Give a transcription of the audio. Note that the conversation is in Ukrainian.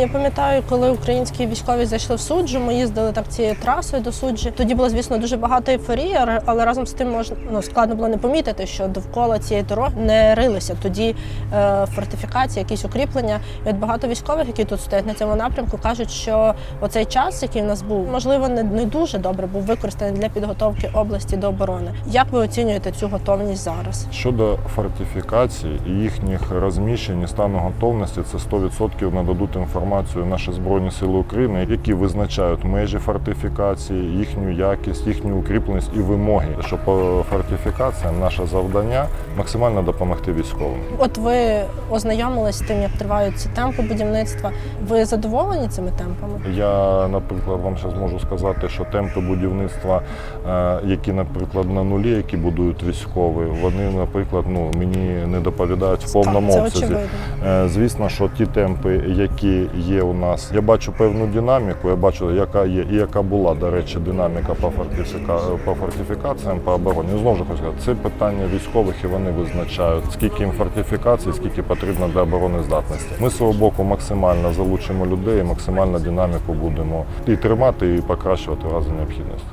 Я пам'ятаю, коли українські військові зайшли в суджу, ми їздили так цією трасою до суджі. Тоді було, звісно, дуже багато ейфорії, але- разом з тим можна ну складно було не помітити, що довкола цієї дороги не рилися тоді е, фортифікації, якісь укріплення. І от багато військових, які тут стоять на цьому напрямку, кажуть, що оцей час, який в нас був, можливо, не, не дуже добре був використаний для підготовки області до оборони. Як ви оцінюєте цю готовність зараз? Щодо фортифікацій і їхніх розміщень і стану готовності, це 100% нададуть інформацію наші Збройні Сили України, які визначають межі фортифікації, їхню якість, їхню укріпленість і вимоги. Що по фортифікаціям наше завдання максимально допомогти військовим. От ви ознайомились з тим, як тривають ці темпи будівництва. Ви задоволені цими темпами? Я, наприклад, вам ще зможу сказати, що темпи будівництва, е, які, наприклад, на нулі, які будують військові, вони, наприклад, ну мені не доповідають в повному обсязі. Е, Звісно, що ті темпи, які є у нас, я бачу певну динаміку. Я бачу, яка є і яка була, до речі, динаміка по по фортифікаціям, по обороні. Ну, Знову ж хочу сказати, це питання військових, і вони визначають, скільки їм фортифікацій, скільки потрібно для оборони здатності. Ми з свого боку максимально залучимо людей, максимально динаміку будемо і тримати, і покращувати в разі необхідності.